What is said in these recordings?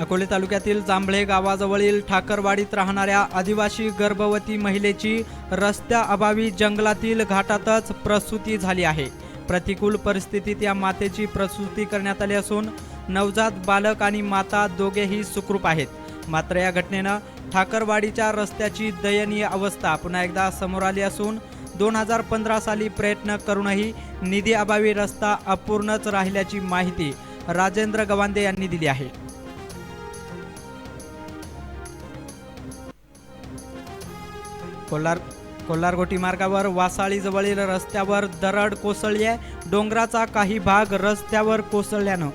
अकोले तालुक्यातील जांभळे गावाजवळील ठाकरवाडीत राहणाऱ्या आदिवासी गर्भवती महिलेची रस्त्याअभावी जंगलातील घाटातच प्रसूती झाली आहे. प्रतिकूल परिस्थितीत या मातेची प्रसूती करण्यात आली असून नवजात बालक आणि माता दोघेही सुखरूप आहेत. मात्र या घटनेनं ठाकरवाडीच्या रस्त्याची दयनीय अवस्था पुन्हा एकदा समोर आली असून दोन हजार पंधरा साली प्रयत्न करूनही निधी अभावी रस्ता अपूर्णच राहिल्याची माहिती राजेंद्र गवांदे यांनी दिली आहे. कोल्हार कोल्हारगोटी मार्गावर वासाळीजवळील रस्त्यावर दरड कोसळली आहे डोंगराचा काही भाग रस्त्यावर कोसळल्यानं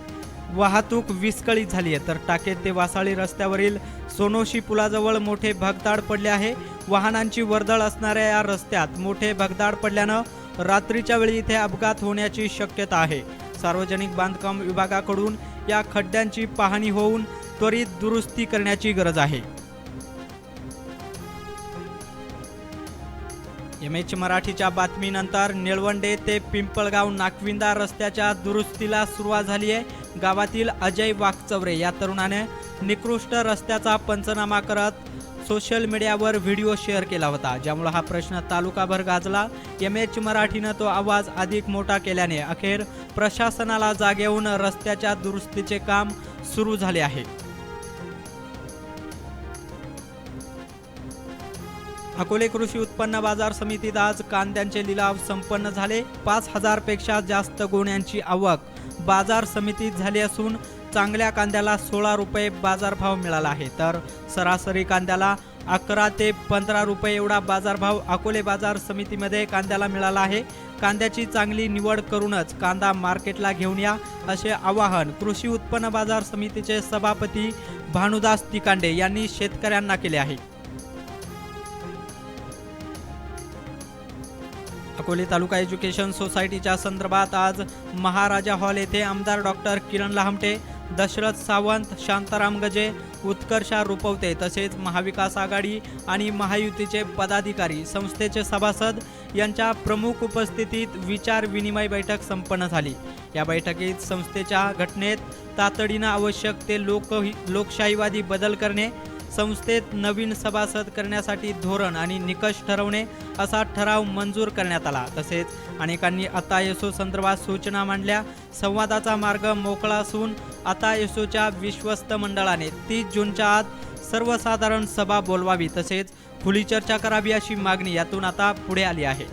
वाहतूक विस्कळीत झाली आहे तर टाकेत ते वासाळी रस्त्यावरील सोनोशी पुलाजवळ मोठे भगदाड पडले आहे. वाहनांची वर्दळ असणाऱ्या या रस्त्यात मोठे भगदाड पडल्यानं रात्रीच्या वेळी इथे अपघात होण्याची शक्यता आहे. सार्वजनिक बांधकाम विभागाकडून या खड्ड्यांची पाहणी होऊन त्वरित दुरुस्ती करण्याची गरज आहे. एम एच मराठीच्या बातमीनंतर निळवंडे ते पिंपळगाव नाकविंदा रस्त्याच्या दुरुस्तीला सुरुवात झाली आहे. गावातील अजय वाघचवरे या तरुणाने निकृष्ट रस्त्याचा पंचनामा करत सोशल मीडियावर व्हिडिओ शेअर केला होता. ज्यामुळे हा प्रश्न तालुकाभर गाजला. एम एच मराठीनं तो आवाज अधिक मोठा केल्याने अखेर प्रशासनाला जाग रस्त्याच्या दुरुस्तीचे काम सुरू झाले आहे. अकोले कृषी उत्पन्न बाजार समितीत आज कांद्यांचे लिलाव संपन्न झाले. पाच हजारपेक्षा जास्त गोण्यांची आवक बाजार समितीत झाली असून चांगल्या कांद्याला सोळा रुपये बाजारभाव मिळाला आहे. तर सरासरी कांद्याला अकरा ते पंधरा रुपये एवढा बाजारभाव अकोले बाजार समितीमध्ये कांद्याला मिळाला आहे. कांद्याची चांगली निवड करूनच कांदा मार्केटला घेऊन या असे आवाहन कृषी उत्पन्न बाजार समितीचे सभापती भानुदास तिकांडे यांनी शेतकऱ्यांना केले आहे. अकोले तालुका एज्युकेशन सोसायटीच्या संदर्भात आज महाराजा हॉल येथे आमदार डॉक्टर किरण लहामटे दशरथ सावंत शांताराम गजे उत्कर्षा रुपवते तसेच महाविकास आघाडी आणि महायुतीचे पदाधिकारी संस्थेचे सभासद यांच्या प्रमुख उपस्थितीत विचार विनिमय बैठक संपन्न झाली. या बैठकीत संस्थेच्या घटनेत तातडीनं आवश्यक ते लोक लोकशाहीवादी बदल करणे संस्थेत नवीन सभासद करण्यासाठी धोरण आणि निकष ठरवणे असा ठराव मंजूर करण्यात आला. तसेच अनेकांनी आता येसो संदर्भात सूचना मांडल्या. संवादाचा मार्ग मोकळा असून आता येसोच्या विश्वस्त मंडळाने तीस जूनच्या आत सर्वसाधारण सभा बोलवावी. तसेच खुली चर्चा करावी अशी मागणी यातून आता पुढे आली आहे.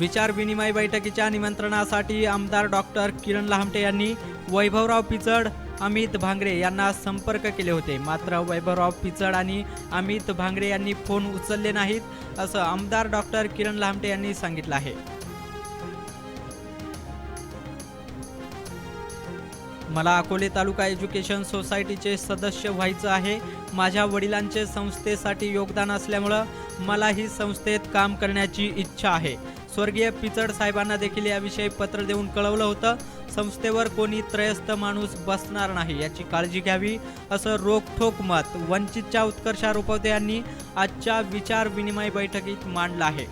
विचार विनिमय बैठकीच्या निमंत्रणासाठी आमदार डॉक्टर किरण लहामटे यांनी वैभवराव पिचड अमित भांगरे यांना संपर्क केले होते. मात्र वैभवराव पिचड आणि अमित भांगरे यांनी फोन उचलले नाहीत असं आमदार डॉक्टर किरण लहामटे यांनी सांगितलं आहे. मला अकोले तालुका एज्युकेशन सोसायटीचे सदस्य व्हायचं आहे. माझ्या वडिलांचे संस्थेसाठी योगदान असल्यामुळं मलाही संस्थेत काम करण्याची इच्छा आहे. स्वर्गीय पिचड साहेबांना देखील याविषयी पत्र देऊन कळवलं होतं. संस्थेवर कोणी त्रयस्थ माणूस बसणार नाही याची काळजी घ्यावी असं रोखोक मत वंचितच्या उत्कर्षा रुपवते यांनी आजच्या विचार विनिमय बैठकीत मांडलं आहे.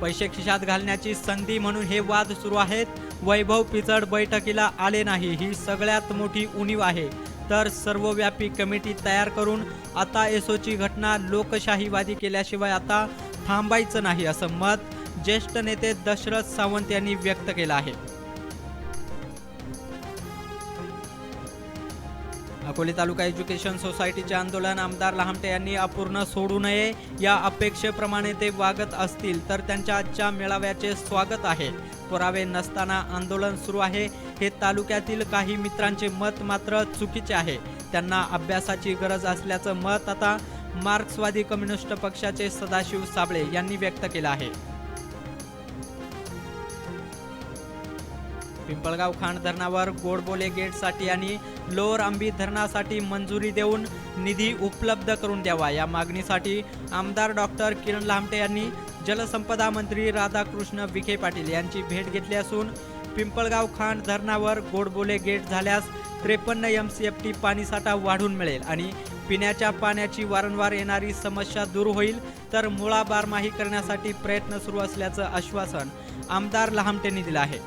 पैसे खिशात घालण्याची संधी म्हणून हे वाद सुरू आहेत. वैभव पिचड बैठकीला आले नाही. ही सगळ्यात मोठी उणीव आहे. तर सर्वव्यापी कमिटी तयार करून आता एसोची घटना लोकशाहीवादी केल्याशिवाय आता थांबायचं नाही असं मत ज्येष्ठ नेते दशरथ सावंत यांनी व्यक्त केलं आहे. अकोले तालुका एज्युकेशन सोसायटीचे आंदोलन. आमदार लहामटे यांनी अपूर्ण सोडू नये या अपेक्षेप्रमाणे ते वागत असतील तर त्यांच्या आजच्या मेळाव्याचे स्वागत आहे. पुरावे नसताना आंदोलन सुरू आहे. हे तालुक्यातील काही मित्रांचे मत मात्र चुकीचे आहे. त्यांना अभ्यासाची गरज असल्याचं मत आता मार्क्सवादी कम्युनिस्ट पक्षाचे सदाशिव साबळे यांनी व्यक्त केलं आहे. पिंपळगाव खाण धरणावर गोडबोले गेटसाठी आणि लोअर आंबी धरणासाठी मंजुरी देऊन निधी उपलब्ध करून द्यावा. या मागणीसाठी आमदार डॉक्टर किरण लामटे यांनी जलसंपदा मंत्री राधाकृष्ण विखे पाटील यांची भेट घेतली असून पिंपळगाव खाण धरणावर गोडबोले गेट झाल्यास त्रेपन्न एम सी एफ टी पाणीसाठा वाढून मिळेल आणि पिण्याच्या पाण्याची वारंवार येणारी समस्या दूर होईल तर मुळा बारमाही करण्यासाठी प्रयत्न सुरू असल्याचं आश्वासन आमदार लहामटेंनी दिलं आहे.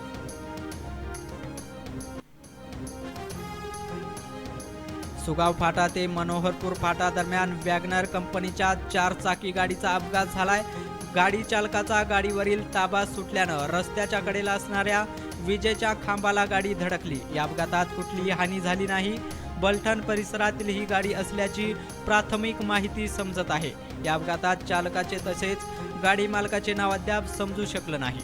सुगाव फाटा ते मनोहरपूर फाटा दरम्यान वॅगनर कंपनीच्या चार चाकी गाडीचा अपघात झालाय. गाडी चालकाचा गाडीवरील ताबा सुटल्यानं रस्त्याच्या कडेला असणाऱ्या विजेच्या खांबाला गाडी धडकली. या अपघातात कुठलीही हानी झाली नाही. बलठण परिसरातील ही गाडी असल्याची प्राथमिक माहिती समजत आहे. या अपघातात चालकाचे तसेच गाडी मालकाचे नाव अद्याप समजू शकलं नाही.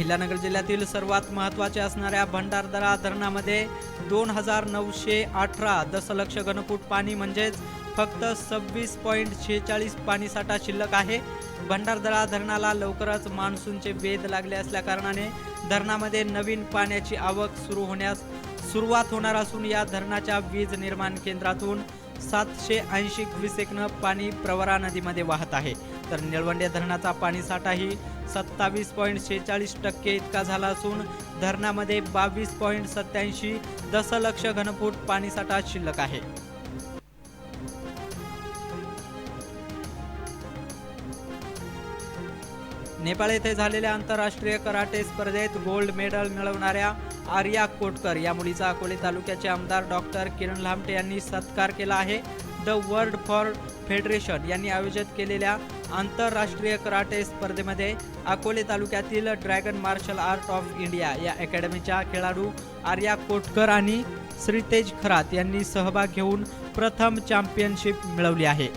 अहिल्यानगर जिल्ह्यातील सर्वात महत्त्वाच्या असणाऱ्या भंडारदरा धरणामध्ये दोन हजार नऊशे अठरा दशलक्ष घनफूट पाणी म्हणजेच फक्त सव्वीस पॉईंट शेहेचाळीस पाणीसाठा शिल्लक आहे. भंडारदरा धरणाला लवकरच मान्सूनचे वेध लागले असल्याकारणाने धरणामध्ये नवीन पाण्याची आवक सुरू होण्यास सुरुवात होणार असून या धरणाच्या वीज निर्माण केंद्रातून सातशे ऐंशी क्युसेकनं पाणी प्रवरा नदीमध्ये वाहत आहे. तर निळवंडे धरणाचा पाणीसाठाही सत्तावीस पॉईंट शेहेचाळीस टक्के इतका झाला असून धरणामध्ये बावीस पॉईंट सत्याऐंशी दशलक्ष घनफूट पाणीसाठा शिल्लक आहे. नेपाळ येथे झालेल्या आंतरराष्ट्रीय कराटे स्पर्धेत गोल्ड मेडल मिळवणाऱ्या आर्या कोटकर या मुलीचा अकोले तालुक्याचे आमदार डॉक्टर किरण लामटे यांनी सत्कार केला आहे. द वर्ल्ड फॉर फेडरेशन यांनी आयोजित केलेल्या आंतरराष्ट्रीय कराटे स्पर्धेमध्ये अकोले तालुक्यातील dragon martial art of India या अकॅडमीच्या खेळाडू आर्या कोटकर आणि श्रीतेज खरात यांनी सहभाग घेऊन प्रथम चॅम्पियनशिप मिळवली आहे.